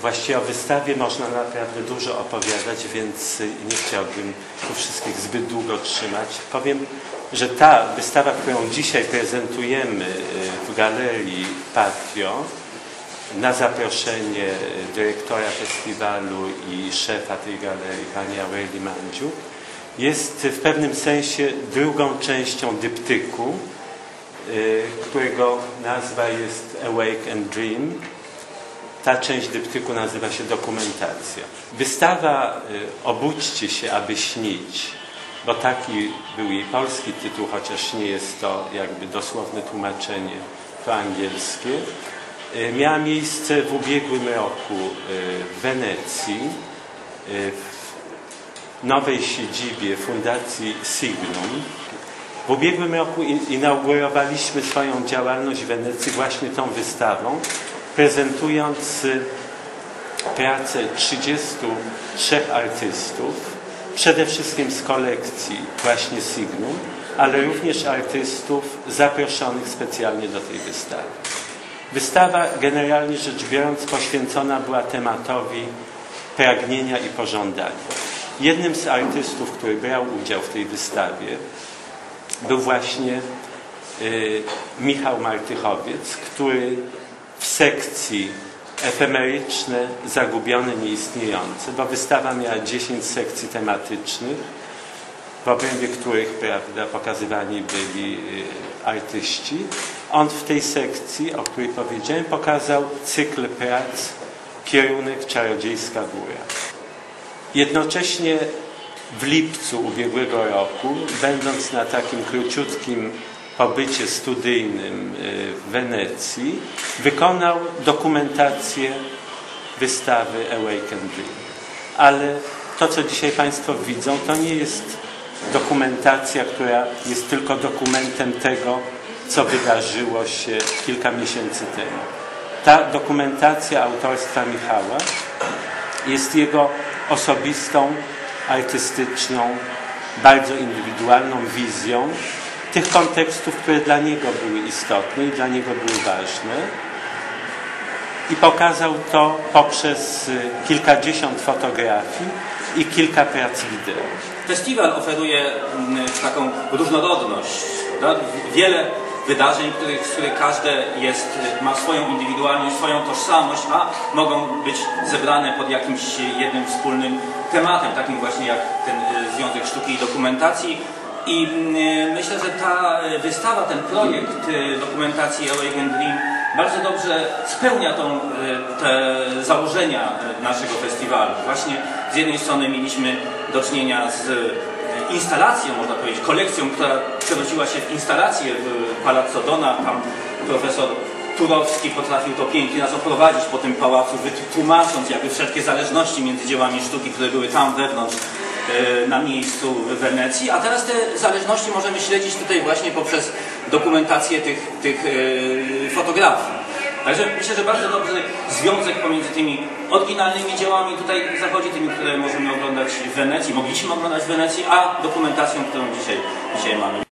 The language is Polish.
Właściwie o wystawie można naprawdę dużo opowiadać, więc nie chciałbym tu wszystkich zbyt długo trzymać. Powiem, że ta wystawa, którą dzisiaj prezentujemy w Galerii Patrio, na zaproszenie dyrektora festiwalu i szefa tej galerii, pani Aureli Mandziuk, jest w pewnym sensie drugą częścią dyptyku, którego nazwa jest Awake and Dream. Ta część dyptyku nazywa się dokumentacja. Wystawa Obudźcie się, aby śnić, bo taki był jej polski tytuł, chociaż nie jest to jakby dosłowne tłumaczenie to angielskie, miała miejsce w ubiegłym roku w Wenecji, w nowej siedzibie Fundacji Signum. W ubiegłym roku inaugurowaliśmy swoją działalność w Wenecji właśnie tą wystawą, prezentując pracę 33 artystów, przede wszystkim z kolekcji właśnie Signum, ale również artystów zaproszonych specjalnie do tej wystawy. Wystawa generalnie rzecz biorąc poświęcona była tematowi pragnienia i pożądania. Jednym z artystów, który brał udział w tej wystawie był właśnie y, Michał Martychowiec, który sekcji efemeryczne, zagubione, nieistniejące, bo wystawa miała 10 sekcji tematycznych, w obrębie których prawda, pokazywani byli y, artyści. On w tej sekcji, o której powiedziałem, pokazał cykl prac Kierunek Czarodziejska Góra. Jednocześnie w lipcu ubiegłego roku, będąc na takim króciutkim pobycie studyjnym w Wenecji, wykonał dokumentację wystawy Awake and Dream. Ale to, co dzisiaj Państwo widzą, to nie jest dokumentacja, która jest tylko dokumentem tego, co wydarzyło się kilka miesięcy temu. Ta dokumentacja autorstwa Michała jest jego osobistą, artystyczną, bardzo indywidualną wizją tych kontekstów, które dla niego były istotne i dla niego były ważne. I pokazał to poprzez kilkadziesiąt fotografii i kilka prac wideo. Festiwal oferuje taką różnorodność, wiele wydarzeń, których, z których każde jest, ma swoją indywidualność, swoją tożsamość, a mogą być zebrane pod jakimś jednym wspólnym tematem, takim właśnie jak ten Związek Sztuki i Dokumentacji. I myślę, że ta wystawa, ten projekt dokumentacji Awake and Dream bardzo dobrze spełnia tą, te założenia naszego festiwalu. Właśnie z jednej strony mieliśmy do czynienia z instalacją, można powiedzieć, kolekcją, która przerodziła się w instalację w Palazzo Dona. Tam profesor Turowski potrafił to pięknie nas oprowadzić po tym pałacu, tłumacząc jakby wszelkie zależności między dziełami sztuki, które były tam wewnątrz na miejscu w Wenecji, a teraz te zależności możemy śledzić tutaj właśnie poprzez dokumentację tych, tych fotografii. Także myślę, że bardzo dobry związek pomiędzy tymi oryginalnymi dziełami tutaj zachodzi, tymi, które możemy oglądać w Wenecji, mogliśmy oglądać w Wenecji, a dokumentacją, którą dzisiaj, dzisiaj mamy.